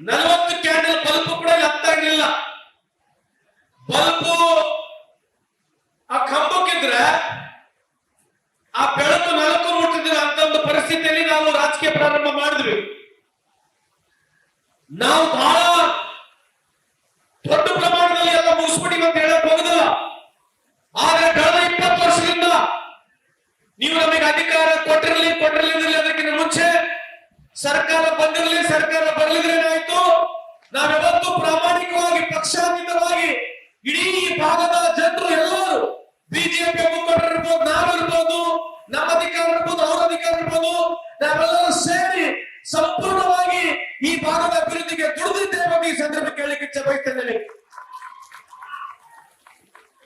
none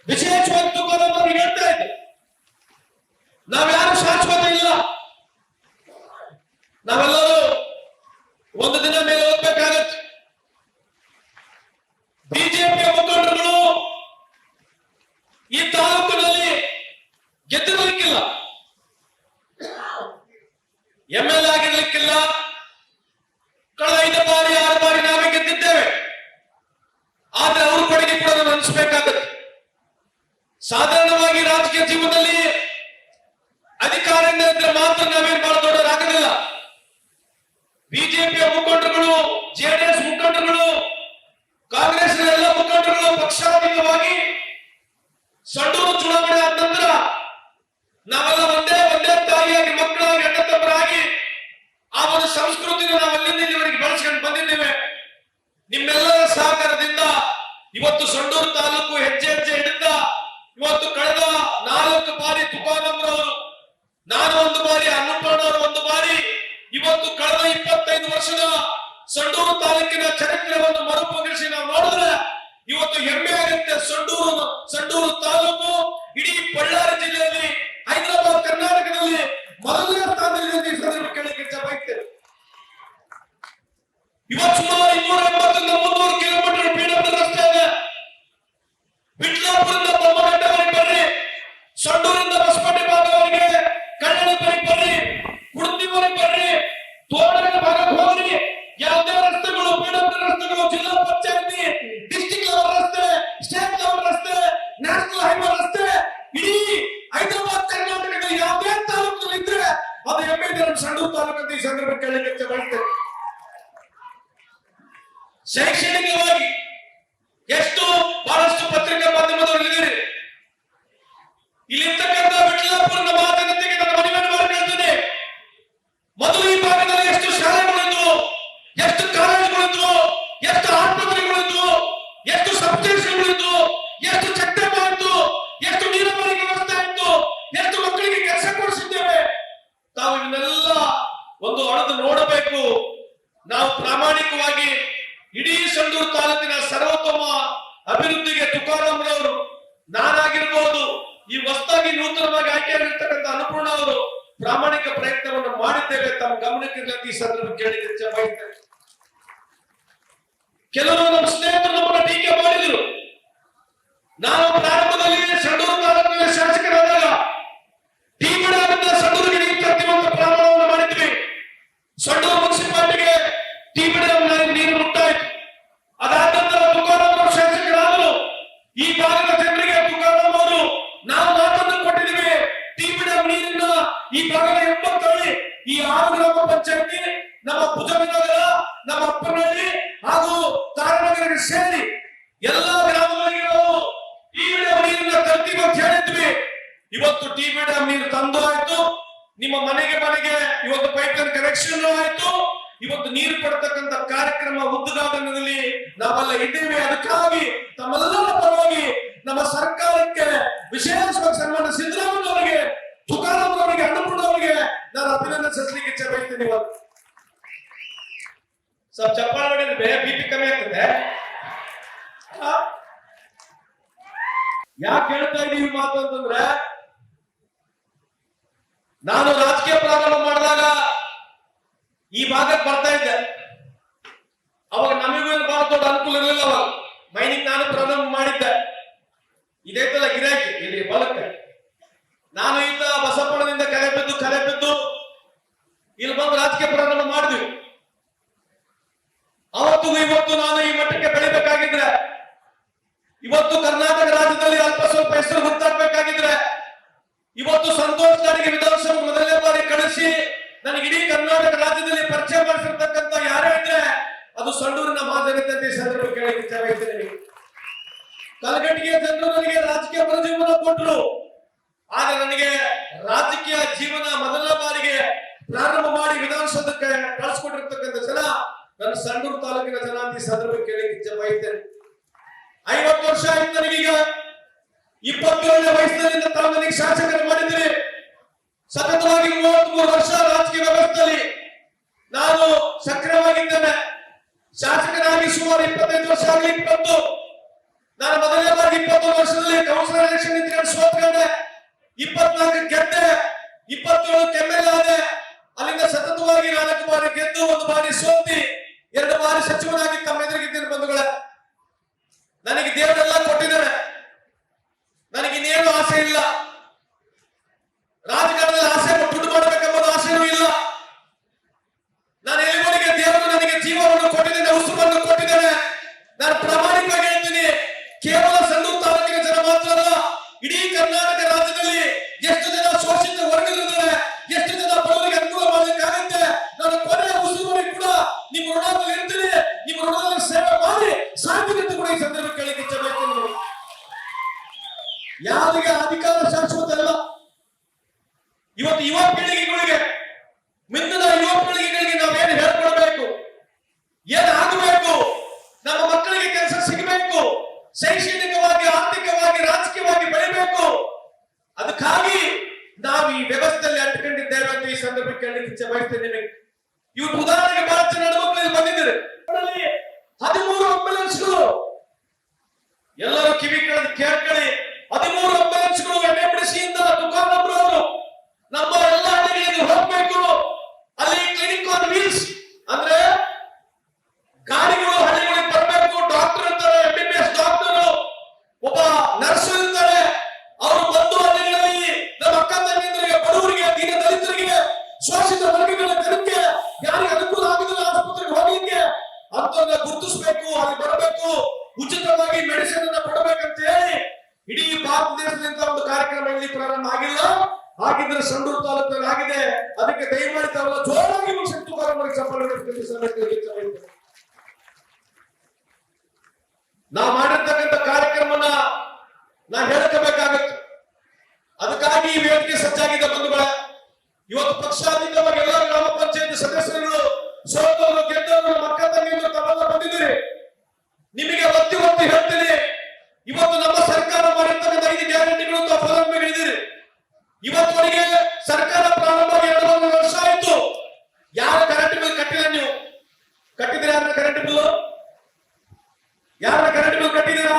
The church was ಇವತ್ತು ಕಳೆದ ಇಪ್ಪತ್ತೈದು ವರ್ಷದ ಸಂಡೂರು ತಾಲೂಕಿನ ಚರಿತ್ರೆಯನ್ನು ಮರುಪಂಗಿಸಿ ನಾವು ನೋಡಿದ್ರೆ ಇವತ್ತು ಹೆಮ್ಮೆ ಆಗುತ್ತೆ. ಸಂಡೂರು ಸಂಡೂರು ತಾಲೂಕು ಇಡೀ ಬಳ್ಳಾರಿ ಜಿಲ್ಲೆಯಲ್ಲಿ, ಹೈದರಾಬಾದ್ ಕರ್ನಾಟಕದಲ್ಲಿ ಮೊದಲನೇ ಸ್ಥಾನದಲ್ಲಿ ಸಂದರ್ಭ ಕೇಳಲಿಕ್ಕೆ ಬಯಸ್ತೇವೆ ಇವತ್ತು ಸುಮಾರು ಇನ್ನೂರ ಎಂಬತ್ತರಿಂದ ಮುನ್ನೂರು ಕಿಲೋಮೀಟರ್ ಪೀಡಬ್ಲ್ಯೂ ರಸ್ತೆ ಇದೆ. ಬಿಟ್ಲಾಪುರದಿಂದ ಬೊಮ್ಮನಟ್ಟವರಿಗೆ ಬರ್ರಿ. ಸಂಡೂರಿಂದ ಹೊಸಪೇಟೆ ಭಾಗವರಿಗೆ తోడని పరభో ನೂತನವಾಗಿ ಆಯ್ಕೆಯಾಗಿರ್ತಕ್ಕಂಥ ಅನ್ನಪೂರ್ಣ ಅವರು ಪ್ರಾಮಾಣಿಕ ಪ್ರಯತ್ನವನ್ನು ಮಾಡಿದ್ದೇವೆ ತಮ್ಮ ಗಮನಕ್ಕೆ ಈ ಸಂದರ್ಭ ಕೇಳಿ ಬಯಸ್ತೇವೆ ಕೆಲವರು ನಮ್ಮ ಸ್ನೇಹಿತರು ನಮ್ಮನ್ನ ಟೀಕೆ ಮಾಡಿದ್ರು. ನಾವು ಪ್ರಾರಂಭದಲ್ಲಿ ಸಡೂರು ತಾಲೂಕಿನ ಶಾಸಕರಾದಾಗ ಡಿ ಬಿಡಾರದಿಂದ ಸಡೂರುಗಳಿಗೆ ಪ್ರತಿಯೊಂದು ಪ್ರಾರಂಭವನ್ನು ಮಾಡಿದ್ವಿ. ಸಡೂರು ಈ ಆರು ಗ್ರಾಮ ಪಂಚಾಯತಿ ನಮ್ಮ ಭುಜಮಿನಗರ ನಮ್ಮ ಅಪ್ಪನಹಳ್ಳಿ ಹಾಗೂ ತಾರನಗರ ಸೇರಿ ಎಲ್ಲ ಗ್ರಾಮಗಳಿಗೆ ನಾವು ಇವತ್ತು ಟಿ ಬಿ ಡ್ಯಾಮ್ ನೀರು ತಂದು ಆಯ್ತು. ನಿಮ್ಮ ಮನೆಗೆ ಮನೆಗೆ ಇವತ್ತು ಪೈಪ್ ಲೈನ್ ಕನೆಕ್ಷನ್ ಆಯ್ತು. ಇವತ್ತು ನೀರು ಪಡ್ತಕ್ಕಂತ ಕಾರ್ಯಕ್ರಮ ಉದ್ಘಾಟನೆಯಲ್ಲಿ ನಾವೆಲ್ಲ ಇದ್ದೇವೆ. ಅದಕ್ಕಾಗಿ ತಮ್ಮೆಲ್ಲರ ಪರವಾಗಿ ನಮ್ಮ ಸರ್ಕಾರಕ್ಕೆ ವಿಶೇಷವಾಗಿ ಸನ್ಮಾನ ಸಿದ್ದರಾಮಯ್ಯ ಸಲ್ಲಿಸಲಿಕ್ಕೆ ಇಚ್ಛೆ ಇವತ್ತು ಸ್ವಲ್ಪ ಚಪ್ಪಾಳೆ ಹೊಡೆದ್ರೆ ಬಿ ಪಿ ಕಮ್ಮಿ ಆಗ್ತದೆ? ಯಾಕೆ ಹೇಳ್ತಾ ಇದೀವಿ ಮಾತು ಅಂತಂದ್ರೆ, ನಾನು ರಾಜಕೀಯ ಪ್ರಾರಂಭ ಮಾಡಿದಾಗ ಈ ಭಾಗಕ್ಕೆ ಬರ್ತಾ ಇದ್ದೆ. ಅವಾಗ ನಮಗೂ ಏನು ಬಹಳ ದೊಡ್ಡ ಅನುಕೂಲ ಇರಲಿಲ್ಲ ಅವಾಗ. ಮೈನಿಂಗ್ ನಾನು ಪ್ರಾರಂಭ ಮಾಡಿದ್ದೆ. ಇದೈತಲ್ಲ ಗಿರಾಕಿ ಇಲ್ಲಿ ಬಲಕ್ಕೆ. ನಾನು ಇಂದ ಬಸಪ್ಪಣದಿಂದ ಕಲೆ ಬಿದ್ದು ಕಲೆ ಬಿದ್ದು ಇಲ್ಲಿ ಬಂದು ರಾಜಕೀಯ ಪ್ರಾರಂಭ ಮಾಡಿದ್ವಿ. ಅವತ್ತು ಇವತ್ತು ನಾನು ಈ ಮಟ್ಟಕ್ಕೆ ಬೆಳಿಬೇಕಾಗಿದ್ರೆ, ಇವತ್ತು ಕರ್ನಾಟಕ ರಾಜ್ಯದಲ್ಲಿ ಅಲ್ಪ ಸ್ವಲ್ಪ ಹೆಸರು ಗೊತ್ತಾಗಬೇಕಾಗಿದ್ರೆ ಇವತ್ತು ಸಂತೋಷ್ ನನಗೆ ವಿಧಾನಸಭೆ ಮೊದಲನೇ ಬಾರಿ ಕಳಿಸಿ ನನಗೆ ಇಡೀ ಕರ್ನಾಟಕ ರಾಜ್ಯದಲ್ಲಿ ಪರಿಚಯ ಮಾಡಿಸಿರ್ತಕ್ಕಂಥ ಯಾರೇ ಇದ್ರೆ ಅದು ಸಣ್ಣೂರಿನ ಮಾದರಿತೆ ಸಂದರ್ಭ ಕೇಳಿ ವಿಚಾರ ಹೇಳ್ತೀನಿ ಕಲಗಟ್ಟಿಗೆ ಜನರು ನನಗೆ ರಾಜಕೀಯ ಪ್ರಜೀವನ ಕೊಟ್ಟರು. ಆದ್ರೆ ನನಗೆ ರಾಜಕೀಯ ಜೀವನ ಮೊದಲ ಬಾರಿಗೆ ಪ್ರಾರಂಭ ಮಾಡಿ ವಿಧಾನಸೌಧಕ್ಕೆ ಕಳಿಸ್ಕೊಟ್ಟಿರ್ತಕ್ಕಂಥ ಜನ, ನನ್ನ ಸಂಡೂರು ತಾಲೂಕಿನ ಜನ ಈ ಸಂದರ್ಭ ಕೇಳಿ ಇಚ್ಛೆ ಬಯಸ್ತೇನೆ. ಐವತ್ತು ವರ್ಷ ಆಯ್ತು ನನಗೀಗ. ಇಪ್ಪತ್ತೇಳನೇ ವಯಸ್ಸಿನಿಂದ ತಾವು ನನಗೆ ಶಾಸಕರು ಮಾಡಿದ್ದೀರಿ ಸತತವಾಗಿ ಮೂವತ್ಮೂರು ವರ್ಷ ರಾಜಕೀಯ ವ್ಯವಸ್ಥೆಯಲ್ಲಿ ನಾನು ಸಕ್ರಿಯವಾಗಿದ್ದೇನೆ. ಶಾಸಕರಾಗಿ ಸುಮಾರು ಇಪ್ಪತ್ತೈದು ವರ್ಷ ಆಗಲಿ, ಇಪ್ಪತ್ತು. ನಾನು ಮೊದಲನೇ ಬಾರಿ ಇಪ್ಪತ್ತೊಂದು ವರ್ಷದಲ್ಲಿ ಕೌನ್ಸಿಲರ್ ಎಲೆಕ್ಷನ್ ನಿಂತ್ಕೊಂಡು ಸೋತ್ಕೊಂಡೆ. ಇಪ್ಪತ್ನಾಲ್ಕು ಗೆದ್ದೆ. ಇಪ್ಪತ್ತೇಳು ಕೆಮ್ಮೆಲ್ ಆದೆ ಅಲ್ಲಿಂದ ಸತತವಾಗಿ ನಾಲ್ಕು ಬಾರಿ ಗೆದ್ದು ಶೈಕ್ಷಣಿಕವಾಗಿ ಆರ್ಥಿಕವಾಗಿ ರಾಜಕೀಯವಾಗಿ ಬೆಳಿಬೇಕು. ಅದಕ್ಕಾಗಿ ನಾವು ಈ ವ್ಯವಸ್ಥೆಯಲ್ಲಿ ಅಂಟಿಕೊಂಡಿದ್ದೇವೆ ಅಂತ ಈ ಸಂದರ್ಭಕ್ಕೆ ಹೇಳಲಿಕ್ಕೆ ಬಯಸ್ತೇನೆ ನಿಮಗೆ ಇವತ್ತು ಉದಾಹರಣೆಗೆ ಬಹಳ ಜನ ಹೆಣ್ಮಕ್ಳು ಇಲ್ಲಿ ಬಂದಿದ್ದಾರೆ ಅದರಲ್ಲಿ ಹದಿಮೂರು ಆಂಬುಲೆನ್ಸ್ಗಳು ಎಲ್ಲರೂ ಕಿವಿ ಕೇಳಿ ಕೇಳ್ಕೊಳ್ಳಿ ಹದಿಮೂರು ಆಂಬುಲೆನ್ಸ್ಗಳು ಎನ್ಎಂಡಿಸಿಯಿಂದ ತುಕಾರವರು ನಮ್ಮ ಎಲ್ಲ ಹಳ್ಳಿಗಳಿಗೆ ಹೋಗ್ಬೇಕು ಅಲ್ಲಿ ಕ್ಲಿನಿಕ್ ಆನ್ ವೀಲ್ಸ್ ಅಂದ್ರೆ ಗಾಡಿಗಳು ಹಳ್ಳಿಗಳಿಗೆ ಬರಬೇಕು ಡಾಕ್ಟರ್ ಇರ್ತಾರೆ M B B S doctor ಒಬ್ಬ ನರ್ಸ್ ಇರ್ತಾರೆ ಅವರು ಬಂದು ಹಳ್ಳಿಗಳಲ್ಲಿ ನಮ್ಮ ಅಕ್ಕ ತಂಗಿಯರಿಗೆ ಬಡವರಿಗೆ ದೀನ ದಲಿತರಿಗೆ ಶೋಷಿತ ವರ್ಗಗಳ ಜನಕ್ಕೆ ಯಾರಿಗೆ ಅನುಕೂಲ ಆಗಿಲ್ಲ ಆಸ್ಪತ್ರೆಗೆ ಹೋಗ್ಲಿಕ್ಕೆ ಅಂತವನ್ನ ಗುರುತಿಸಬೇಕು ಅಲ್ಲಿ ಬರಬೇಕು ಉಚಿತವಾಗಿ ಮೆಡಿಸಿನ್ ಅನ್ನ ಕೊಡಬೇಕಂತ ಹೇಳಿ ಇಡೀ ಭಾರತ ದೇಶದಿಂದ ಒಂದು ಕಾರ್ಯಕ್ರಮ ಇಲ್ಲಿ ಪ್ರಾರಂಭ ಹಾಗಿದ್ರೆ ಸಂಡೂರು ತಾಲೂಕಿನಲ್ಲಿ ಆಗಿದೆ. ಅದಕ್ಕೆ ದಯಮಾಡಿ ತಾವೆಲ್ಲ ಜೋರಾಗಿ ಶಕ್ತಿ ನಾ ಮಾಡಿರ್ತಕ್ಕಂಥ ಕಾರ್ಯಕ್ರಮನ ನಾ ಹೇಳ್ಕೋಬೇಕಾಗತ್ತೆ. ಅದಕ್ಕಾಗಿ ಈ ವೇದಿಕೆ ಸಜ್ಜಾಗಿದ್ದ ಬಂಧುಗಳ. ಇವತ್ತು ಪಕ್ಷಾತೀತವಾಗಿ ಎಲ್ಲ ಗ್ರಾಮ ಪಂಚಾಯತ್ ಸದಸ್ಯರುಗಳು ಸೋತವರು ಗೆದ್ದವರು ಮಕ್ಕ ತಂಗಿಯವರು ತಾವೆಲ್ಲ ಬಂದಿದ್ದೀರಿ. ನಿಮಗೆ ಒತ್ತಿ ಒತ್ತಿ ಹೇಳ್ತೀನಿ. ಇವತ್ತು ನಮ್ಮ ಸರ್ಕಾರ ಮಾಡಿರ್ತಕ್ಕಂಥ ಐದು ಗ್ಯಾರಂಟಿಗಳು ಫಲಾನುಭವಿಗಳಿದ್ದೀರಿ. ಇವತ್ತವರೆಗೆ ಸರ್ಕಾರ ಪ್ರಾರಂಭ ಎರಡು ವರ್ಷ ಆಯ್ತು. ಯಾರ ಕರೆಂಟ್ ಬಿಲ್ ಕಟ್ಟಿಲ್ಲ ನೀವು? ಕಟ್ಟಿದ್ರೆ ಯಾರ ಕರೆಂಟ್ ಬಿಲ್ ಯಾರ ಕರೆಂಟ್ ಬಿಲ್ ಕಟ್ಟಿದ್ದೀರಾ?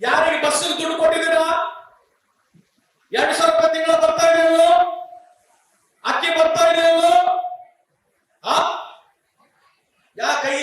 ಯಾರಿಗೆ ಬಸ್ ದುಡ್ಡು ಕೊಟ್ಟಿದ್ದೀರಾ? ಎರಡು ಸಾವಿರ ರೂಪಾಯಿ ತಿಂಗಳ ಬರ್ತಾ ಇದೆ ಅಲ್ವೋ? ಅಕ್ಕಿ ಬರ್ತಾ ಇದೆ ಅಲ್ವೋ? ಆ? ಕೈ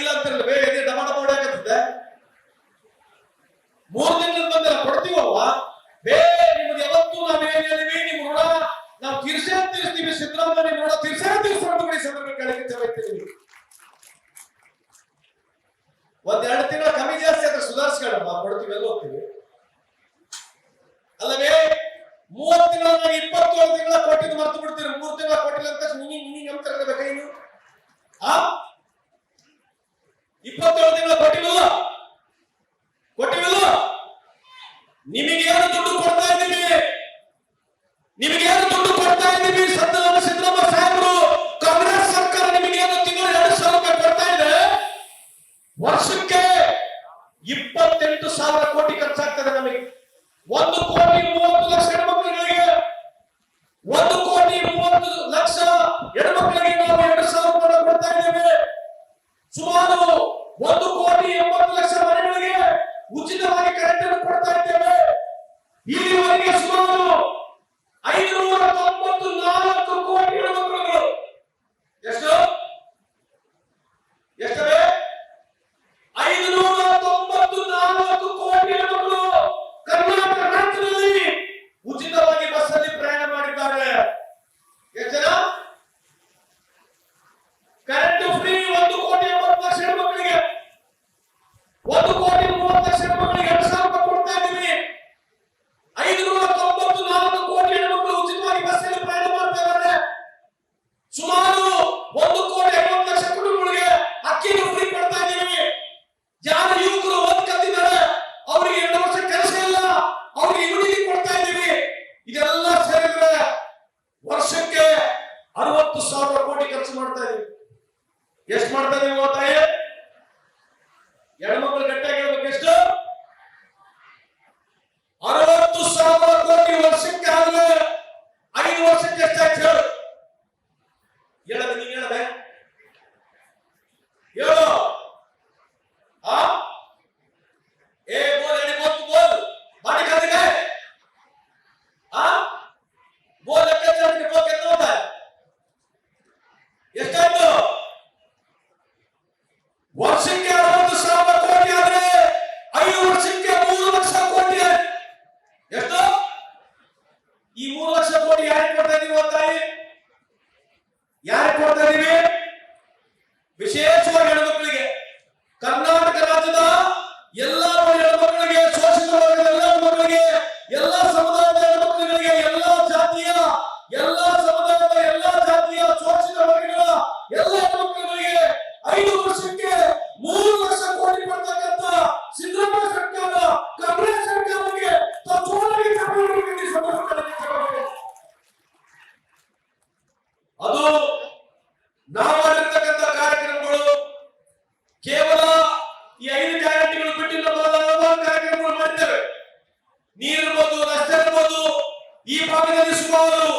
ಈ ಭಾಗದಲ್ಲಿ ಸುಮಾರು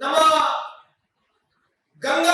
ನಮ್ಮ ಗಂಗಾ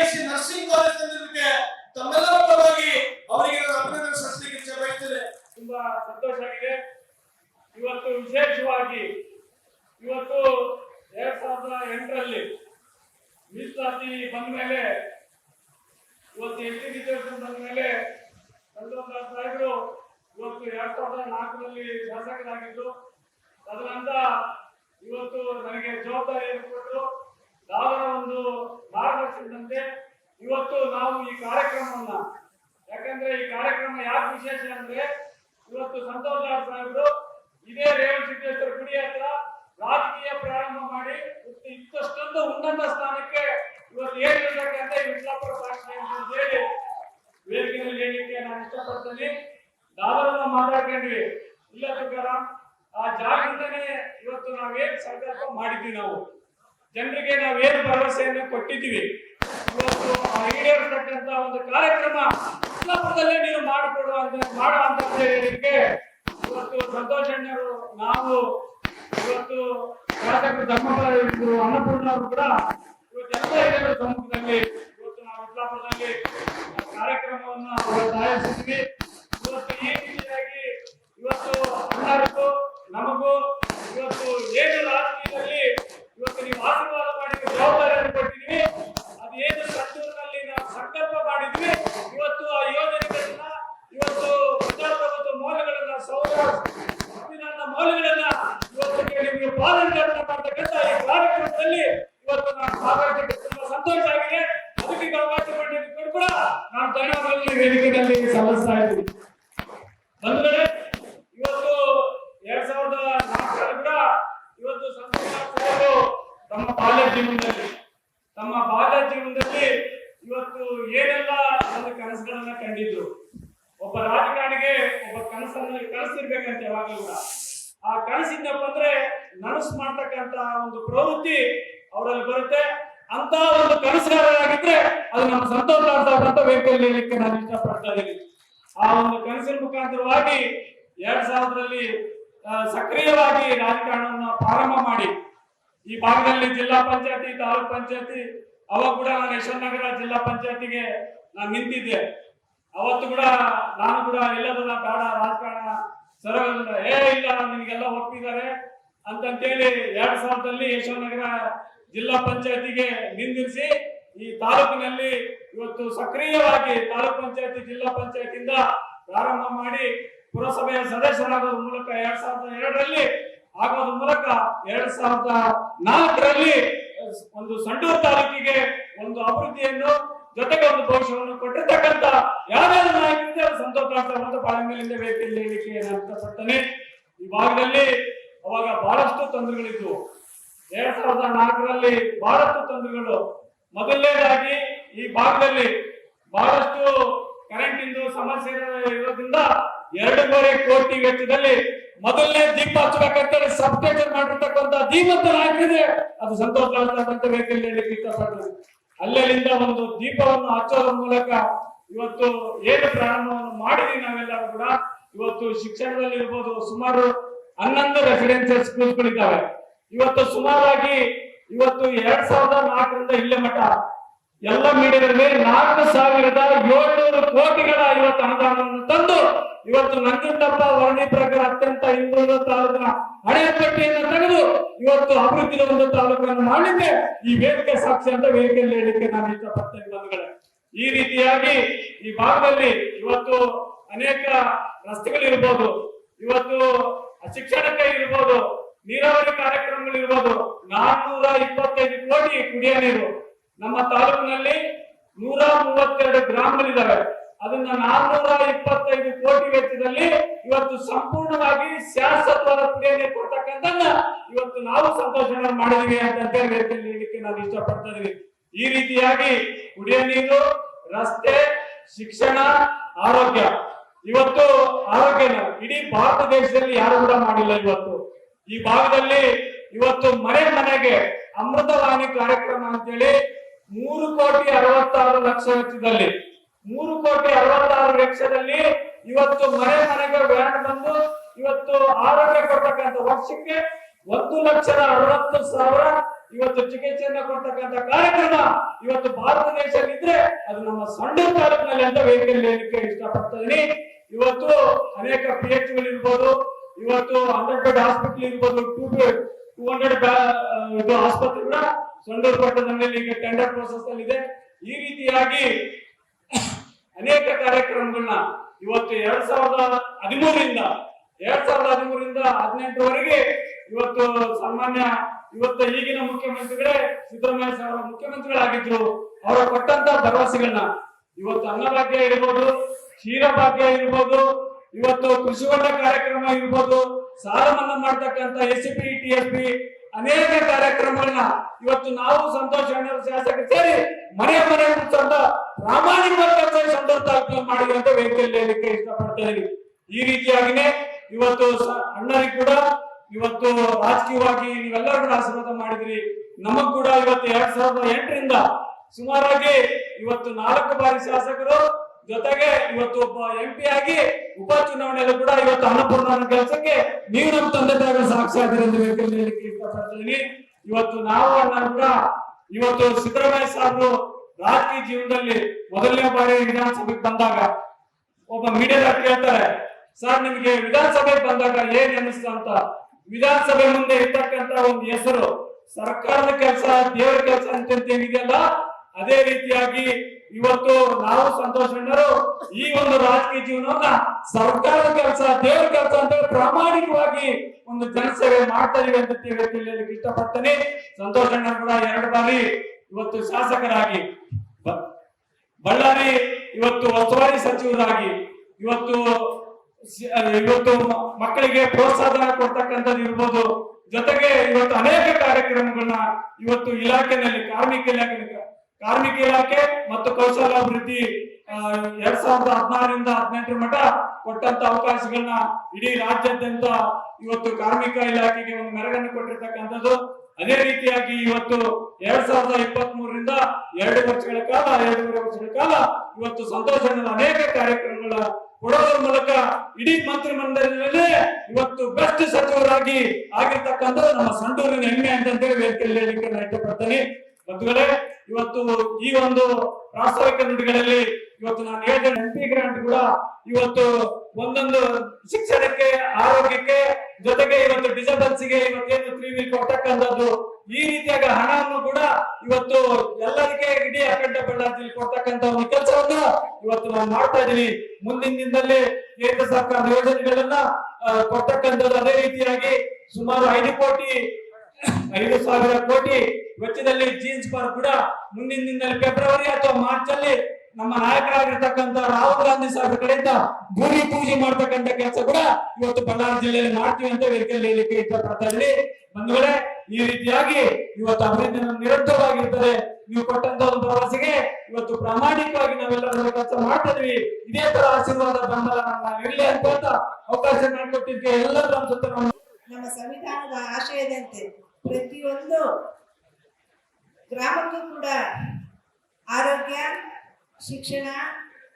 ಎಸ್ ನರ್ಸಿಂಗ್ ಕಾಲೇಜ್ ತಂದಿದ್ದಕ್ಕೆ ತಮ್ಮೆಲ್ಲರ ಪರವಾಗಿ ಅವರಿಗೆ ಅಭಿನಂದನೆ ಸಲ್ಲಿಸಲಿಕ್ಕೆ ಬಯಸ್ತೇನೆ. ತುಂಬಾ ಸಂತೋಷ ಆಗಿದೆ. ಇವತ್ತು ವಿಶೇಷವಾಗಿ ಇವತ್ತು ಎರಡ್ ಸಾವಿರದ ಎಂಟರಲ್ಲಿ ಮೀಸಲಾತಿ ಬಂದ ಮೇಲೆ, ಇವತ್ತು ಎಸ್ ಟಿ ಬಂದ ಮೇಲೆ ಚಂದ್ರಕಾಂತ ಸಾಹೇಬರು ಇವತ್ತು ಎರಡ್ ಸಾವಿರದ ನಾಲ್ಕರಲ್ಲಿ ಶಾಸಕರಾಗಿದ್ದು. ತದನಂತರ ಇವತ್ತು ನನಗೆ ಜವಾಬ್ದಾರಿಯನ್ನು ಕೊಟ್ಟರು. ದಾವರ ಒಂದು ಮಾರ್ಗದರ್ಶನದಂತೆ ಇವತ್ತು ನಾವು ಈ ಕಾರ್ಯಕ್ರಮವನ್ನ, ಯಾಕಂದ್ರೆ ಈ ಕಾರ್ಯಕ್ರಮ ಯಾಕೆ ವಿಶೇಷ ಅಂದ್ರೆ ಇವತ್ತು ಸಂತೋಷ್ ಲಾಲ್ ಸಾಹೇಬರು ಇದೇ ರೇವಣ ಸಿದ್ದೇಶ್ವರ ಗುಡಿ ಹತ್ರ ರಾಜಕೀಯ ಪ್ರಾರಂಭ ಮಾಡಿ ಇಷ್ಟೊಂದು ಉನ್ನತ ಸ್ಥಾನಕ್ಕೆ ಇವತ್ತು ಏನಿರ್ಬೇಕಂತ ವಿಶ್ಲಾಪುರ ಸಾಕ್ಷಿ ಹೇಳಿ, ವೇದಿಕೆಯಲ್ಲಿ ಹೇಳಿಕೆ ನಾನು ಇಷ್ಟಪಡ್ತೀನಿ. ದಾವರನ್ನು ಮಾತಾಡ್ಕೊಂಡ್ವಿ. ಇಲ್ಲ ಪ್ರಕಾರ ಆ ಜಾಗದಿಂದನೇ ಇವತ್ತು ನಾವೇನು ಸಂಕಲ್ಪ ಮಾಡಿದ್ವಿ ನಾವು. ಜನರಿಗೆ ನಾವು ಏನು ಭರವಸೆಯನ್ನು ಕೊಟ್ಟಿದ್ದೀವಿ? ಇವತ್ತು ಈಡೇರತಕ್ಕಂತ ಒಂದು ಕಾರ್ಯಕ್ರಮ ಕುಲಾಪುರದಲ್ಲೇ ನೀವು ಮಾಡಿಕೊಡುವ ಮಾಡೋ ಅಂತ ಹೇಳಿದಕ್ಕೆ ಇವತ್ತು ಸಂತೋಷ್ ನಾವು, ಇವತ್ತು ಶಾಸಕರು ಧರ್ಮಪುರ ಅನ್ನಪೂರ್ಣ ಅವರು ಕೂಡ ಇವತ್ತು ಸಮ್ಮುಖದಲ್ಲಿ ಇವತ್ತು ನಾವು ವಿಜಾಪುರದಲ್ಲಿ ಕಾರ್ಯಕ್ರಮವನ್ನು ಆಯೋಜಿಸಿದ್ವಿ. ಇವತ್ತು ಈ ರೀತಿಯಾಗಿ ಇವತ್ತು ಎಲ್ಲರಿಗೂ ನಮಗೂ, ಇವತ್ತು ಏನು ರಾಜಕೀಯದಲ್ಲಿ ಇವತ್ತು ನೀವು ಆಶೀರ್ವಾದ ಮಾಡಿದ ಜವಾಬ್ದಾರಿಯನ್ನು ಕೊಟ್ಟಿದ್ದೀವಿ. ಏನು ಸಂತೂರಿನಲ್ಲಿ ನಾವು ಸಂಕಲ್ಪ ಮಾಡಿದ್ವಿ. ಇವತ್ತು ಆ ಯೋಜನೆಗಳನ್ನ ಇವತ್ತು ಪ್ರಜಾಪ್ರಭುತ್ವ ಮೌಲ್ಯಗಳನ್ನ ಸೌರ ಸಂವಿಧಾನದ ಮೌಲ್ಯಗಳನ್ನ ಇವತ್ತು ನಿಮಗೆ ಪಾಲನೆ ಮಾಡ್ತಕ್ಕಂಥ ಈ ಕಾರ್ಯಕ್ರಮದಲ್ಲಿ ಇವತ್ತು ನಾನು ಭಾಗವಹಿಸಕ್ಕೆ ತುಂಬಾ ಸಂತೋಷ ಆಗಿದೆ. ಅದಕ್ಕೆ ಅವಕಾಶ ಮಾಡಿದ್ದು ಕೂಡ ನಾನು ಧನ್ಯವಾದಗಳನ್ನು ವೇದಿಕೆಯಲ್ಲಿ ಸಲ್ಲಿಸ್ತಾ ಬಂಧುಗಳೇ ಇವತ್ತು ಎರಡ್ ಸಾವಿರದ ನಾಲ್ಕರಲ್ಲಿ ಕೂಡ ಇವತ್ತು ಸಂತೋಷ್ ತಮ್ಮ ಬಾಲ್ಯ ಜೀವನದಲ್ಲಿ ತಮ್ಮ ಬಾಲ್ಯ ಜೀವನದಲ್ಲಿ ಇವತ್ತು ಏನೆಲ್ಲ ಒಂದು ಕನಸುಗಳನ್ನ ಕಂಡಿದ್ರು ಒಬ್ಬ ರಾಜಕಾರಣಿಗೆ ಒಬ್ಬ ಕನಸನ್ನ ಕನಸಿರ್ಬೇಕಂತ ಯಾವಾಗಲೂ ಕೂಡ ಆ ಕನಸಿದ್ದಪ್ಪ ಅಂದ್ರೆ ನನಸು ಮಾಡ್ತಕ್ಕಂತ ಒಂದು ಪ್ರವೃತ್ತಿ ಅವರಲ್ಲಿ ಬರುತ್ತೆ ಅಂತ ಒಂದು ಕನಸುಗಾರರಾಗಿದ್ರೆ ಅದು ನಮ್ಮ ಸಂತೋಷ ಅಂತ ವೇದಿಕೆಯಲ್ಲಿ ಹೇಳಲಿಕ್ಕೆ ನಾನು ಇಷ್ಟಪಡ್ತಾ ಇದ್ದೀನಿ ಆ ಒಂದು ಕನಸಿನ ಮುಖಾಂತರವಾಗಿ ಎರಡ್ ಸಾವಿರದಲ್ಲಿ ಆ, ಸಕ್ರಿಯವಾಗಿ ರಾಜಕಾರಣವನ್ನು ಪ್ರಾರಂಭ ಮಾಡಿ ಈ ಭಾಗದಲ್ಲಿ ಜಿಲ್ಲಾ ಪಂಚಾಯತಿ ತಾಲೂಕ್ ಪಂಚಾಯತಿ, ಅವಾಗ ಕೂಡ ನಾನು ಯಶವಂತನಗರ ಜಿಲ್ಲಾ ಪಂಚಾಯತಿಗೆ ನಾನು ನಿಂತಿದ್ದೆ. ಅವತ್ತು ಕೂಡ ನಾನು ಕೂಡ ಇಲ್ಲದಲ್ಲ ಬೇಡ, ರಾಜಕಾರಣ ಸರಗಲ್ಲ ಏ, ಇಲ್ಲ, ನಿನಗೆಲ್ಲ ಹೋಗ್ತಿದ್ದಾರೆ ಅಂತಂತೇಳಿ ಎರಡ್ ಸಾವಿರದಲ್ಲಿ ಯಶವಂತನಗರ ಜಿಲ್ಲಾ ಪಂಚಾಯತಿಗೆ ನಿಂದಿರಿಸಿ ಈ ತಾಲೂಕಿನಲ್ಲಿ ಇವತ್ತು ಸಕ್ರಿಯವಾಗಿ ತಾಲೂಕ್ ಪಂಚಾಯತಿ, ಜಿಲ್ಲಾ ಪಂಚಾಯತಿಯಿಂದ ಪ್ರಾರಂಭ ಮಾಡಿ ಪುರಸಭೆಯ ಸದಸ್ಯರಾಗೋದ್ರ ಮೂಲಕ ಎರಡ್ ಸಾವಿರದ ಎರಡರಲ್ಲಿ ಆಗೋದ್ರ ಮೂಲಕ ಎರಡ್ ಸಾವಿರದ ನಾಲ್ಕರಲ್ಲಿ ಒಂದು ಸಂಡೂರು ತಾಲೂಕಿಗೆ ಒಂದು ಅಭಿವೃದ್ಧಿಯನ್ನು ಜೊತೆಗೆ ಒಂದು ಭವಿಷ್ಯವನ್ನು ಕೊಟ್ಟಿರ್ತಕ್ಕಂತ ಯಾರಾದರೂ ನಾಯಕರಿಗೆ ಸಂತೋಷ ಅಂತ ಬಾಳೆ ಮೇಲಿಂದ ವೇದಿಕೆಯಲ್ಲಿ ಹೇಳಿಕೆ ನಾನು ಈ ಭಾಗದಲ್ಲಿ ಅವಾಗ ಬಹಳಷ್ಟು ತೊಂದರೆಗಳಿದ್ವು. ಎರಡ್ ಸಾವಿರದ ನಾಲ್ಕರಲ್ಲಿ ಬಹಳಷ್ಟು ತೊಂದರೆಗಳು. ಮೊದಲನೇದಾಗಿ ಈ ಭಾಗದಲ್ಲಿ ಬಹಳಷ್ಟು ಕರೆಂಟ್ ಇಂದು ಸಮಸ್ಯೆ ಇರೋದ್ರಿಂದ ಎರಡೂವರೆ ಕೋಟಿ ವೆಚ್ಚದಲ್ಲಿ ಮೊದಲನೇ ದೀಪ ಸಬ್ಸ್ಟೇಷನ್ ದೀಪದ ಅದು ಸಂತೋಷ ಹೇಳಲಿಕ್ಕೆ ಅಲ್ಲಿಂದ ಒಂದು ದೀಪವನ್ನು ಹಚ್ಚೋದ್ರ ಮೂಲಕ ಇವತ್ತು ಏನು ಪ್ರಾರಂಭವನ್ನು ಮಾಡಿದೀವಿ ನಾವೆಲ್ಲರೂ ಕೂಡ, ಇವತ್ತು ಶಿಕ್ಷಣದಲ್ಲಿ ಇರ್ಬೋದು ಸುಮಾರು ಹನ್ನೊಂದು ರೆಸಿಡೆನ್ಸಿಯಲ್ ಸ್ಕೂಲ್ಗಳಿದ್ದಾವೆ ಇವತ್ತು ಸುಮಾರಾಗಿ ಇವತ್ತು ಎರಡ್ ಸಾವಿರದ ನಾಲ್ಕರಿಂದ ಇಲ್ಲೇ ಮಠ. ಎಲ್ಲ ಮೀಡಿಯಾದಲ್ಲಿ ನಾಲ್ಕು ಸಾವಿರದ ಏಳ್ನೂರು ಕೋಟಿಗಳ ಇವತ್ತು ಅನುದಾನವನ್ನು ತಂದು ಇವತ್ತು ನಂಜುಂಡಪ್ಪ ವರಣಿ ಪ್ರಕಾರ ಅತ್ಯಂತ ಹಿಂದುಳಿದ ತಾಲೂಕಿನ ಹಳೆಯ ಪಟ್ಟಿಯನ್ನು ತೆಗೆದು ಇವತ್ತು ಅಭಿವೃದ್ಧಿಯ ಒಂದು ತಾಲೂಕನ್ನು ಮಾಡಲಿಕ್ಕೆ ಈ ವೇದಿಕೆ ಸಾಕ್ಷಿ ಅಂತ ವೇದಿಕೆಯಲ್ಲಿ ಹೇಳಲಿಕ್ಕೆ ನಾನು ಇಷ್ಟಪಡ್ತೇನೆ ಬಂಧುಗಳೇ. ಈ ರೀತಿಯಾಗಿ ಈ ಭಾಗದಲ್ಲಿ ಇವತ್ತು ಅನೇಕ ರಸ್ತೆಗಳು ಇರ್ಬೋದು, ಇವತ್ತು ಶಿಕ್ಷಣಕ್ಕೆ ಇರ್ಬೋದು, ನೀರಾವರಿ ಕಾರ್ಯಕ್ರಮಗಳು ಇರ್ಬೋದು ನಾನ್ನೂರ ಇಪ್ಪತ್ತೈದು ಕೋಟಿ ಕುಡಿಯ ನೀರು ನಮ್ಮ ತಾಲೂಕಿನಲ್ಲಿ ನೂರ ಮೂವತ್ತೆರಡು ಗ್ರಾಮಗಳಿದ್ದಾವೆ. ಅದನ್ನ ನಾನ್ನೂರ ಇಪ್ಪತ್ತೈದು ಕೋಟಿ ವೆಚ್ಚದಲ್ಲಿ ಇವತ್ತು ಸಂಪೂರ್ಣವಾಗಿ ಶಾಶ್ವತವಾದ ಕುಡಿಯ ಕೊಡ್ತಕ್ಕಂಥದ್ದನ್ನ ಇವತ್ತು ನಾವು ಸಂತೋಷ ಮಾಡಿದೀವಿ ಅಂತ ಹೇಳಲಿಕ್ಕೆ ನಾನು ಇಷ್ಟಪಡ್ತಾ ಇದೀವಿ ಈ ರೀತಿಯಾಗಿ ಕುಡಿಯ ನೀರು, ರಸ್ತೆ, ಶಿಕ್ಷಣ, ಆರೋಗ್ಯ. ಇವತ್ತು ಆರೋಗ್ಯನ ಇಡೀ ಭಾರತ ದೇಶದಲ್ಲಿ ಯಾರು ಕೂಡ ಮಾಡಿಲ್ಲ ಇವತ್ತು. ಈ ಭಾಗದಲ್ಲಿ ಇವತ್ತು ಮನೆ ಮನೆಗೆ ಅಮೃತವಾಣಿ ಕಾರ್ಯಕ್ರಮ ಅಂತೇಳಿ ಮೂರು ಕೋಟಿ ಅರವತ್ತಾರು ಲಕ್ಷ ವೆಚ್ಚದಲ್ಲಿ ಮೂರು ಕೋಟಿ ಅರವತ್ತಾರು ಲಕ್ಷದಲ್ಲಿ ಇವತ್ತು ಮನೆ ಮನೆಗೆ ವ್ಯಾನ್ ಬಂದು ಇವತ್ತು ಆರೋಗ್ಯ ಕೊಡ್ತಕ್ಕಂಥ ವರ್ಷಕ್ಕೆ ಒಂದು ಲಕ್ಷದ ಅರವತ್ತು ಸಾವಿರ ಇವತ್ತು ಚಿಕಿತ್ಸೆಯನ್ನ ಕೊಡ್ತಕ್ಕಂಥ ಕಾರ್ಯಕ್ರಮ ಇವತ್ತು ಭಾರತ ದೇಶದಲ್ಲಿ ಇದ್ರೆ ಅದು ನಮ್ಮ ಸಂಡೂರು ತಾಲೂಕಿನಲ್ಲಿ ಅಂತ ವೇದಿಕೆಯಲ್ಲಿ ಹೇಳಿಕೆ ಇಷ್ಟಪಡ್ತಾ ಇದೀನಿ. ಇವತ್ತು ಅನೇಕ ಪಿ ಎಚ್ ಇರ್ಬೋದು, ಇವತ್ತು ಹಂಡ್ರೆಡ್ ಬೆಡ್ ಹಾಸ್ಪಿಟಲ್ ಇರ್ಬೋದು ಟೂ ಟೂ ಹಂಡ್ರೆಡ್ ಇದು ಆಸ್ಪತ್ರೆ ಕೂಡ ಸಂಡೂರು ಪಟ್ಟಣದಲ್ಲಿ ಈಗ ಟೆಂಡರ್ ಪ್ರೋಸೆಸ್ ಅಲ್ಲಿ ಇದೆ. ಈ ರೀತಿಯಾಗಿ ಅನೇಕ ಕಾರ್ಯಕ್ರಮಗಳನ್ನ ಇವತ್ತು ಎರಡ್ ಸಾವಿರದ ಹದಿಮೂರರಿಂದ, ಎರಡ್ ಸಾವಿರದ ಹದಿಮೂರರಿಂದ ಹದಿನೆಂಟರವರೆಗೆ ಇವತ್ತು ಸಾಮಾನ್ಯ ಇವತ್ತು ಈಗಿನ ಮುಖ್ಯಮಂತ್ರಿಗಳೇ ಸಿದ್ದರಾಮಯ್ಯ ಸರ್ ಮುಖ್ಯಮಂತ್ರಿಗಳಾಗಿದ್ರು. ಅವರು ಕೊಟ್ಟಂತ ಭರವಸೆಗಳನ್ನ ಇವತ್ತು ಅನ್ನಭಾಗ್ಯ ಇರ್ಬೋದು, ಕ್ಷೀರಭಾಗ್ಯ ಇರ್ಬೋದು, ಇವತ್ತು ಕೃಷಿ ಹೊಂಡ ಕಾರ್ಯಕ್ರಮ ಇರ್ಬೋದು, ಸಾಲ ಮನ್ನಾ ಟಿ ಎಸ್ ಪಿ ಅನೇಕ ಕಾರ್ಯಕ್ರಮಗಳನ್ನ ಇವತ್ತು ನಾವು ಸಂತೋಷ ಶಾಸಕರು ಸೇರಿ ಮನೆ ಮನೆ ಮುಚ್ಚಂತ ಪ್ರಾಮಾಣಿಕವಾದ ಸಂದರ್ಭ ಮಾಡಿದ್ರು ಅಂತ ಹೇಳಲಿಕ್ಕೆ ಇಷ್ಟಪಡ್ತಾ ಇದೀನಿ ಈ ರೀತಿಯಾಗಿನೇ ಇವತ್ತು ಅಣ್ಣರಿಗೆ ಕೂಡ ಇವತ್ತು ರಾಜಕೀಯವಾಗಿ ನೀವೆಲ್ಲರೂ ಕೂಡ ಆಶೀರ್ವಾದ ಮಾಡಿದ್ರಿ. ನಮಗ್ ಕೂಡ ಇವತ್ತು ಎರಡ್ ಸಾವಿರದ ಎಂಟರಿಂದ ಸುಮಾರಾಗಿ ಇವತ್ತು ನಾಲ್ಕು ಬಾರಿ ಶಾಸಕರು ಜೊತೆಗೆ ಇವತ್ತು ಒಬ್ಬ ಎಂ ಪಿ ಆಗಿ ಉಪ ಚುನಾವಣೆಯಲ್ಲೂ ಕೂಡ ಇವತ್ತು ಅನ್ನಪೂರ್ಣ ಕೆಲಸಕ್ಕೆ ನೀವು ನಮ್ಮ ತಂದೆ ತಾಯಿಗಳ ಸಾಕ್ಷಿ ಹೇಳಲಿಕ್ಕೆ ಇಷ್ಟಪಡ್ತೀನಿ. ಇವತ್ತು ನಾವು ಅಣ್ಣ ಕೂಡ ಇವತ್ತು ಸಿದ್ದರಾಮಯ್ಯ ಸಾರ್ ರಾಜಕೀಯ ಜೀವನದಲ್ಲಿ ಮೊದಲನೇ ಬಾರಿ ವಿಧಾನಸಭೆಗೆ ಬಂದಾಗ ಒಬ್ಬ ಮೀಡಿಯಾದ ಕೇಳ್ತಾರೆ, ಸರ್, ನಿಮ್ಗೆ ವಿಧಾನಸಭೆಗೆ ಬಂದಾಗ ಏನ್ ಅನಿಸ್ತ ಅಂತ? ವಿಧಾನಸಭೆ ಮುಂದೆ ಇರ್ತಕ್ಕಂತ ಒಂದು ಹೆಸರು, ಸರ್ಕಾರದ ಕೆಲಸ, ದೇವರ ಕೆಲಸ ಅಂತ ಏನಿದೆಯಲ್ಲ ಅದೇ ರೀತಿಯಾಗಿ ಇವತ್ತು ನಾವು ಸಂತೋಷ್ ಈ ಒಂದು ರಾಜಕೀಯ ಜೀವನವನ್ನ ಸರ್ಕಾರದ ಕೆಲಸ, ದೇವರ ಕೆಲಸ ಅಂತ ಪ್ರಾಮಾಣಿಕವಾಗಿ ಒಂದು ಜನಸೇವೆ ಮಾಡ್ತಾ ಇವೆ ಅಂತ ತಿಳಿಯಲಿಕ್ಕೆ ಇಷ್ಟಪಡ್ತೇನೆ. ಸಂತೋಷ್ ಕೂಡ ಎರಡು ಬಾರಿ ಇವತ್ತು ಶಾಸಕರಾಗಿ ಬಳ್ಳಾರಿ ಇವತ್ತು ಉಸ್ತುವಾರಿ ಸಚಿವರಾಗಿ, ಇವತ್ತು ಇವತ್ತು ಮಕ್ಕಳಿಗೆ ಪ್ರೋತ್ಸಾಹ ಕೊಡ್ತಕ್ಕಂಥದ್ದು ಇರ್ಬೋದು. ಜೊತೆಗೆ ಇವತ್ತು ಅನೇಕ ಕಾರ್ಯಕ್ರಮಗಳನ್ನ ಇವತ್ತು ಇಲಾಖೆನಲ್ಲಿ ಕಾರ್ಮಿಕ ಇಲಾಖೆ ಕಾರ್ಮಿಕ ಇಲಾಖೆ ಮತ್ತು ಕೌಶಲ್ಯಾಭಿವೃದ್ಧಿ ಎರಡ್ ಸಾವಿರದ ಹದಿನಾರರಿಂದ ಹದಿನೆಂಟರ ಮಟ್ಟ ಕೊಟ್ಟಂತ ಅವಕಾಶಗಳನ್ನ ಇಡೀ ರಾಜ್ಯಾದ್ಯಂತ ಇವತ್ತು ಕಾರ್ಮಿಕ ಇಲಾಖೆಗೆ ಒಂದು ಮೆರಗನ್ನು ಕೊಟ್ಟಿರ್ತಕ್ಕಂಥದ್ದು. ಅದೇ ರೀತಿಯಾಗಿ ಇವತ್ತು ಎರಡ್ ಸಾವಿರದ ಇಪ್ಪತ್ತ್ ಮೂರರಿಂದ ಎರಡು ವರ್ಷಗಳ ಕಾಲ ಎರಡೂವರೆ ವರ್ಷಗಳ ಕಾಲ ಇವತ್ತು ಸಂತೋಷ ಅನೇಕ ಕಾರ್ಯಕ್ರಮಗಳ ಕೊಡೋದ್ರ ಮೂಲಕ ಇಡೀ ಮಂತ್ರಿ ಮಂಡಲದಲ್ಲೇ ಇವತ್ತು ಬೆಸ್ಟ್ ಸಚಿವರಾಗಿ ಆಗಿರ್ತಕ್ಕಂಥದ್ದು ನಮ್ಮ ಸಂಡೂರಿನ ಹೆಮ್ಮೆ ವೇದಿಕೆಯಲ್ಲಿ ಹೇಳಿಕೆ ನಾನು ಇಷ್ಟಪಡ್ತೇನೆ. ಬಂಧುಗಳೇ, ಇವತ್ತು ಈ ಒಂದು ಪ್ರಾಸ್ತಾವಿಕ ನುಡಿಗಳಲ್ಲಿ ಇವತ್ತು ನಾನು ಹೇಳಿದ ಎಂ ಪಿ ಗ್ರಾಂಟ್ ಕೂಡ ಇವತ್ತು ಒಂದೊಂದು ಶಿಕ್ಷಣಕ್ಕೆ, ಆರೋಗ್ಯಕ್ಕೆ ಜೊತೆಗೆ ಇವತ್ತು ಡಿಸೇಬಲ್ಸ್ಗೆ ಇವತ್ತೇನು ತ್ರೀ ಕೊಡ್ತಕ್ಕಂಥದ್ದು, ಈ ರೀತಿಯಾಗಿ ಹಣವನ್ನು ಕೂಡ ಇವತ್ತು ಎಲ್ಲರಿಗೆ ಇಡೀ ಅಖಂಡ ಬಳ್ಳಾರಿಯಲ್ಲಿ ಕೊಡ್ತಕ್ಕಂತ ಒಂದು ಕೆಲಸವನ್ನ ಇವತ್ತು ನಾವು ಮಾಡ್ತಾ ಇದೀವಿ ಮುಂದಿನ ದಿನದಲ್ಲಿ ಕೇಂದ್ರ ಸರ್ಕಾರದ ಯೋಜನೆಗಳನ್ನ ಕೊಡ್ತಕ್ಕಂಥದ್ದು ಅದೇ ರೀತಿಯಾಗಿ ಸುಮಾರು ಐದು ಕೋಟಿ ಐದು ಸಾವಿರ ಕೋಟಿ ವೆಚ್ಚದಲ್ಲಿ ಜೀನ್ಸ್ ಪಾರ್ಕ್ ಕೂಡ ಮುಂದಿನ ದಿನದಲ್ಲಿ ಫೆಬ್ರವರಿ ಅಥವಾ ಮಾರ್ಚ್ ಅಲ್ಲಿ ನಮ್ಮ ನಾಯಕರಾಗಿರ್ತಕ್ಕಂಥ ರಾಹುಲ್ ಗಾಂಧಿ ಸಾಹೇಬ್ರ ಕಡೆಯಿಂದ ಭೂಮಿ ಪೂಜೆ ಮಾಡ್ತಕ್ಕಂಥ ಕೆಲಸ ಕೂಡ ಇವತ್ತು ಬಳ್ಳಾರಿ ಜಿಲ್ಲೆಯಲ್ಲಿ ಮಾಡ್ತೀವಿ ಅಂತ ಹೇಳಿಕೆ ಇಷ್ಟಪಡ್ತಾ ಬಂಧುಗಳೇ, ಈ ರೀತಿಯಾಗಿ ಇವತ್ತು ಅಭಿವೃದ್ಧಿ ನಿರಂತರವಾಗಿರ್ತದೆ ನೀವು ಕೊಟ್ಟಂತ ಒಂದು ಭರವಸೆಗೆ ಇವತ್ತು ಪ್ರಾಮಾಣಿಕವಾಗಿ ನಾವೆಲ್ಲರೂ ಕೆಲಸ ಮಾಡ್ತಾ ಇದೀವಿ. ಇದೇ ತರ ಆಶೀರ್ವಾದ, ಬೆಂಬಲ ಇರಲಿ ಅಂತ ಅವಕಾಶ ಮಾಡಿಕೊಟ್ಟಿದ್ದೆ ಎಲ್ಲರೂ ನಮ್ಮ ಸಂವಿಧಾನದ ಆಶಯದಂತೆ ಪ್ರತಿಯೊಂದು ಗ್ರಾಮಕ್ಕೂ ಕೂಡ ಆರೋಗ್ಯ, ಶಿಕ್ಷಣ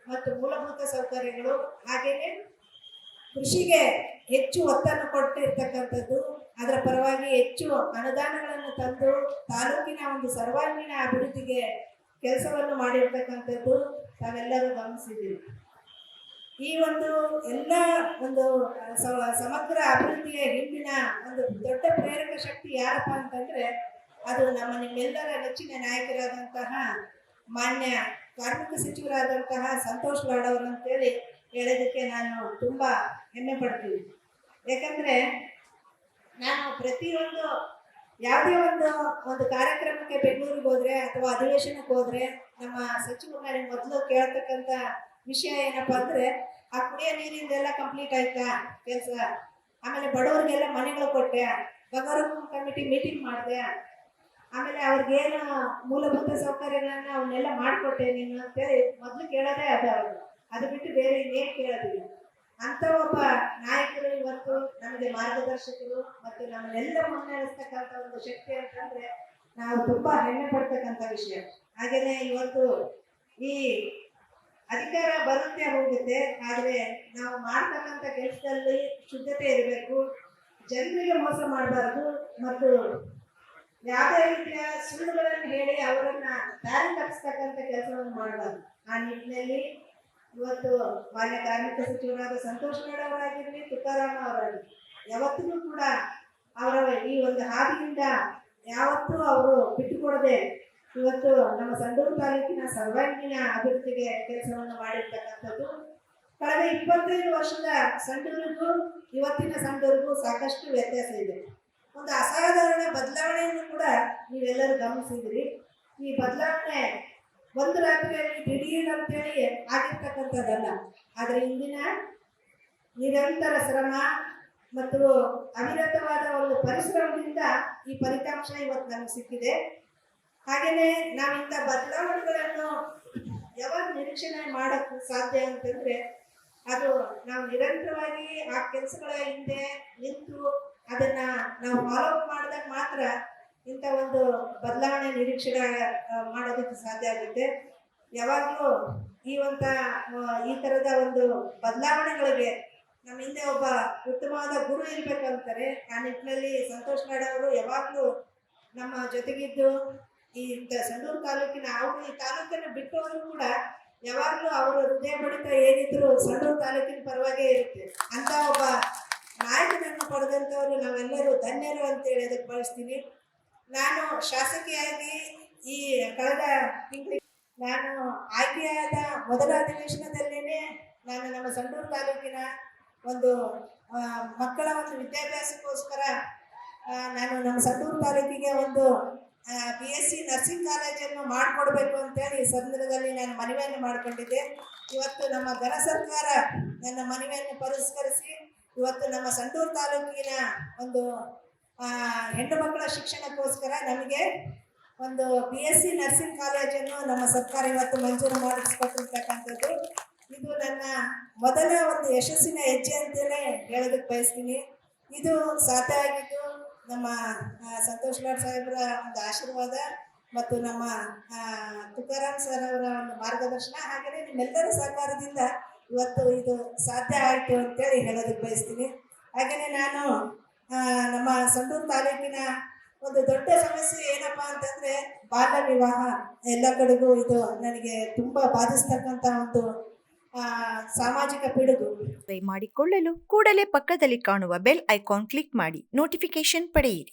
ಮತ್ತು ಮೂಲಭೂತ ಸೌಕರ್ಯಗಳು ಹಾಗೆಯೇ ಕೃಷಿಗೆ ಹೆಚ್ಚು ಒತ್ತನ್ನು ಕೊಟ್ಟಿರ್ತಕ್ಕಂಥದ್ದು. ಅದರ ಪರವಾಗಿ ಹೆಚ್ಚು ಅನುದಾನಗಳನ್ನು ತಂದು ತಾಲೂಕಿನ ಒಂದು ಸರ್ವಾಂಗೀಣ ಅಭಿವೃದ್ಧಿಗೆ ಕೆಲಸವನ್ನು ಮಾಡಿರ್ತಕ್ಕಂಥದ್ದು ತಾವೆಲ್ಲರೂ ಗಮನಿಸಿದ್ದೀವಿ ಈ ಒಂದು ಎಲ್ಲ ಒಂದು ಸಮಗ್ರ ಅಭಿವೃದ್ಧಿಯ ಹಿಂದಿನ ಒಂದು ದೊಡ್ಡ ಪ್ರೇರಕ ಶಕ್ತಿ ಯಾರಪ್ಪ ಅಂತಂದ್ರೆ, ಅದು ನಮ್ಮ ನಿಮ್ಮೆಲ್ಲರ ನೆಚ್ಚಿನ ನಾಯಕರಾದಂತಹ ಮಾನ್ಯ ಕಾರ್ಮಿಕ ಸಚಿವರಾದಂತಹ ಸಂತೋಷ್ ಗೌಡ ಅವರು ಅಂತೇಳಿ ಹೇಳೋದಕ್ಕೆ ನಾನು ತುಂಬ ಹೆಮ್ಮೆ ಪಡ್ತೀನಿ. ಯಾಕಂದ್ರೆ ನಾನು ಪ್ರತಿಯೊಂದು ಯಾವುದೇ ಒಂದು ಒಂದು ಕಾರ್ಯಕ್ರಮಕ್ಕೆ ಬೆಂಗಳೂರಿಗೆ ಹೋದ್ರೆ ಅಥವಾ ಅಧಿವೇಶನಕ್ಕೆ ಹೋದ್ರೆ ನಮ್ಮ ಸಚಿವರು ನನಗೆ ಮೊದಲು ಕೇಳ್ತಕ್ಕಂಥ ವಿಷಯ ಏನಪ್ಪಾ ಅಂದ್ರೆ, ಆ ಕುಡಿಯೋ ನೀರಿಂದೆಲ್ಲ ಕಂಪ್ಲೀಟ್ ಆಯ್ತಾ ಕೆಲಸ? ಆಮೇಲೆ ಬಡವರಿಗೆಲ್ಲ ಮನೆಗಳು ಕೊಟ್ಟೆ. ಬಗರು ಕಮಿಟಿ ಮೀಟಿಂಗ್ ಮಾಡಿದೆ. ಆಮೇಲೆ ಅವ್ರಿಗೇನು ಮೂಲಭೂತ ಸೌಕರ್ಯಗಳನ್ನ ಅವನ್ನೆಲ್ಲ ಮಾಡಿಕೊಟ್ಟೆ ನೀನು ಅಂತೇಳಿ ಮೊದಲು ಕೇಳೋದೇ ಅದ ಅವರು. ಅದು ಬಿಟ್ಟು ಬೇರೆ ಇನ್ನೇನು ಕೇಳೋದಿಲ್ಲ. ಅಂತ ಒಬ್ಬ ನಾಯಕರು ಇವತ್ತು ನಮಗೆ ಮಾರ್ಗದರ್ಶಕರು ಮತ್ತು ನಮ್ಮನ್ನೆಲ್ಲ ಮುನ್ನಡೆಸ್ತಕ್ಕಂಥ ಒಂದು ಶಕ್ತಿ ಅಂತಂದ್ರೆ, ನಾವು ತುಂಬಾ ಹೆಮ್ಮೆ ಪಡ್ತಕ್ಕಂಥ ವಿಷಯ. ಹಾಗೇನೆ ಇವತ್ತು ಈ ಅಧಿಕಾರ ಬರುತ್ತೆ ಹೋಗುತ್ತೆ, ಆದರೆ ನಾವು ಮಾಡ್ತಕ್ಕಂಥ ಕೆಲಸದಲ್ಲಿ ಶುದ್ಧತೆ ಇರಬೇಕು. ಜನರಿಗೆ ಮೋಸ ಮಾಡಬಾರ್ದು. ಮತ್ತು ಯಾವುದೇ ರೀತಿಯ ಸುಳ್ಳುಗಳನ್ನು ಹೇಳಿ ಅವರನ್ನು ದಾರಿ ತಪ್ಪಿಸ್ತಕ್ಕಂಥ ಕೆಲಸವನ್ನು ಮಾಡಬಾರ್ದು. ಆ ನಿಟ್ಟಿನಲ್ಲಿ ಇವತ್ತು ಮಾನ್ಯ ಕಾರ್ಮಿಕ ಸಚಿವರಾದ ಸಂತೋಷ್ ಗೌಡ ಅವರಾಗಿರಲಿ, ತುಕಾರಾಮ ಅವರಾಗಿರಲಿ ಯಾವತ್ತಿಗೂ ಕೂಡ ಅವರ ಈ ಒಂದು ಹಾದಿಯಿಂದ ಯಾವತ್ತೂ ಅವರು ಬಿಟ್ಟುಕೊಡದೆ ಇವತ್ತು ನಮ್ಮ ಸಂಡೂರು ತಾಲೂಕಿನ ಸರ್ವಾಂಗೀಣ ಅಭಿವೃದ್ಧಿಗೆ ಕೆಲಸವನ್ನು ಮಾಡಿರ್ತಕ್ಕಂಥದ್ದು. ಕಳೆದ ಇಪ್ಪತ್ತೈದು ವರ್ಷದ ಸಂಡೂರಿಗೂ, ಇವತ್ತಿನ ಸಂಡೂರಿಗೂ ಸಾಕಷ್ಟು ವ್ಯತ್ಯಾಸ ಇದೆ. ಒಂದು ಅಸಾಧಾರಣ ಬದಲಾವಣೆಯನ್ನು ಕೂಡ ನೀವೆಲ್ಲರೂ ಗಮನಿಸಿದಿರಿ ಈ ಬದಲಾವಣೆ ಒಂದು ರಾತ್ರಿಯಲ್ಲಿ ದಿಢೀರ್ ಅಂತೇಳಿ ಆಗಿರ್ತಕ್ಕಂಥದ್ದಲ್ಲ. ಆದರೆ ಇಂದಿನ ನಿರಂತರ ಶ್ರಮ ಮತ್ತು ಅವಿರತವಾದ ಒಂದು ಪರಿಶ್ರಮದಿಂದ ಈ ಫಲಿತಾಂಶ ಇವತ್ತು ನಮಗೆ ಸಿಕ್ಕಿದೆ. ಹಾಗೆಯೇ ನಾವು ಇಂಥ ಬದಲಾವಣೆಗಳನ್ನು ಯಾವಾಗ ನಿರೀಕ್ಷಣೆ ಮಾಡೋಕ್ಕೆ ಸಾಧ್ಯ ಅಂತಂದ್ರೆ, ಅದು ನಾವು ನಿರಂತರವಾಗಿ ಆ ಕೆಲಸಗಳ ಹಿಂದೆ ನಿಂತು ಅದನ್ನ ನಾವು ಫಾಲೋ ಅಪ್ ಮಾಡಿದಾಗ ಮಾತ್ರ ಇಂಥ ಒಂದು ಬದಲಾವಣೆ ನಿರೀಕ್ಷಣೆ ಮಾಡೋದಕ್ಕೆ ಸಾಧ್ಯ ಆಗುತ್ತೆ. ಯಾವಾಗಲೂ ಈ ಒಂಥ ಈ ಥರದ ಒಂದು ಬದಲಾವಣೆಗಳಿಗೆ ನಮ್ಮ ಹಿಂದೆ ಒಬ್ಬ ಉತ್ತಮವಾದ ಗುರು ಇರಬೇಕು ಅಂತಾರೆ ಆ ನಿಟ್ಟಿನಲ್ಲಿ ಸಂತೋಷ್ ನಾಡ್ ಅವರು ಯಾವಾಗಲೂ ನಮ್ಮ ಜೊತೆಗಿದ್ದು ಈ ಸಂಡೂರು ತಾಲೂಕಿನ ಅವರು ಈ ತಾಲೂಕನ್ನು ಬಿಟ್ಟವರು ಕೂಡ ಯಾವಾಗಲೂ ಅವರ ಹೃದಯ ಬಡಿತ ಏನಿದ್ರು ಸಂಡೂರು ತಾಲೂಕಿನ ಪರವಾಗೇ ಇರುತ್ತೆ. ಅಂತ ಒಬ್ಬ ನಾಯಕನನ್ನು ಪಡೆದಂಥವ್ರು ನಾವೆಲ್ಲರೂ ಧನ್ಯರು ಅಂತೇಳಿ ಅದಕ್ಕೆ ಬಳಸ್ತೀನಿ. ನಾನು ಶಾಸಕಿಯಾಗಿ ಈ ಕಳೆದ ತಿಂಗಳು ನಾನು ಆಯ್ಕೆಯಾದ ಮೊದಲ ಅಧಿವೇಶನದಲ್ಲೇ ನಾನು ನಮ್ಮ ಸಂಡೂರು ತಾಲೂಕಿನ ಒಂದು ಮಕ್ಕಳ ಒಂದು ವಿದ್ಯಾಭ್ಯಾಸಕ್ಕೋಸ್ಕರ ನಾನು ನಮ್ಮ ಸಂಡೂರು ತಾಲೂಕಿಗೆ ಒಂದು ಬಿ ಎಸ್ ಸಿ ನರ್ಸಿಂಗ್ ಕಾಲೇಜನ್ನು ಮಾಡಿಕೊಡ್ಬೇಕು ಅಂತೇಳಿ ಈ ಸಂದರ್ಭದಲ್ಲಿ ನಾನು ಮನವಿಯನ್ನು ಮಾಡಿಕೊಂಡಿದ್ದೆ. ಇವತ್ತು ನಮ್ಮ ಘನ ಸರ್ಕಾರ ನನ್ನ ಮನವಿಯನ್ನು ಪರಿಷ್ಕರಿಸಿ ಇವತ್ತು ನಮ್ಮ ಸಂಡೂರು ತಾಲೂಕಿನ ಒಂದು ಹೆಣ್ಣು ಮಕ್ಕಳ ಶಿಕ್ಷಣಕ್ಕೋಸ್ಕರ ನಮಗೆ ಒಂದು ಬಿ ಎಸ್ ಸಿ ನರ್ಸಿಂಗ್ ಕಾಲೇಜನ್ನು ನಮ್ಮ ಸರ್ಕಾರ ಇವತ್ತು ಮಂಜೂರು ಮಾಡಿಸ್ಕೊಟ್ಟಿರ್ತಕ್ಕಂಥದ್ದು. ಇದು ನನ್ನ ಮೊದಲ ಒಂದು ಯಶಸ್ಸಿನ ಹೆಜ್ಜೆ ಅಂತಲೇ ಹೇಳೋದಕ್ಕೆ ಬಯಸ್ತೀನಿ. ಇದು ಸಾಧ್ಯ ಆಗಿದ್ದು ನಮ್ಮ ಸಂತೋಷ್ ಲಾಡ್ ಸಾಹೇಬರ ಒಂದು ಆಶೀರ್ವಾದ ಮತ್ತು ನಮ್ಮ ತುಕಾರಾಮ್ ಸರ್ ಅವರ ಒಂದು ಮಾರ್ಗದರ್ಶನ ಹಾಗೆಯೇ ನಿಮ್ಮೆಲ್ಲರ ಸಹಕಾರದಿಂದ ಇವತ್ತು ಇದು ಸಾಧ್ಯ ಆಯಿತು ಅಂತೇಳಿ ಹೇಳೋದಕ್ಕೆ ಬಯಸ್ತೀನಿ. ಹಾಗೆಯೇ ನಾನು ನಮ್ಮ ಸಂಡೂರು ತಾಲೂಕಿನ ಒಂದು ದೊಡ್ಡ ಸಮಸ್ಯೆ ಏನಪ್ಪ ಅಂತಂದ್ರೆ ಬಾಲ್ಯ ವಿವಾಹ ಎಲ್ಲ ಕಡೆಗೂ ಇದು ನನಗೆ ತುಂಬಾ ಬಾಧಿಸ್ತಕ್ಕಂಥ ಒಂದು ಸಾಮಾಜಿಕ ಪಿಡುಗು. ಮಾಡಿಕೊಳ್ಳಲು ಕೂಡಲೇ ಪಕ್ಕದಲ್ಲಿ ಕಾಣುವ ಬೆಲ್ ಐಕಾನ್ ಕ್ಲಿಕ್ ಮಾಡಿ ನೋಟಿಫಿಕೇಶನ್ ಪಡೆಯಿರಿ.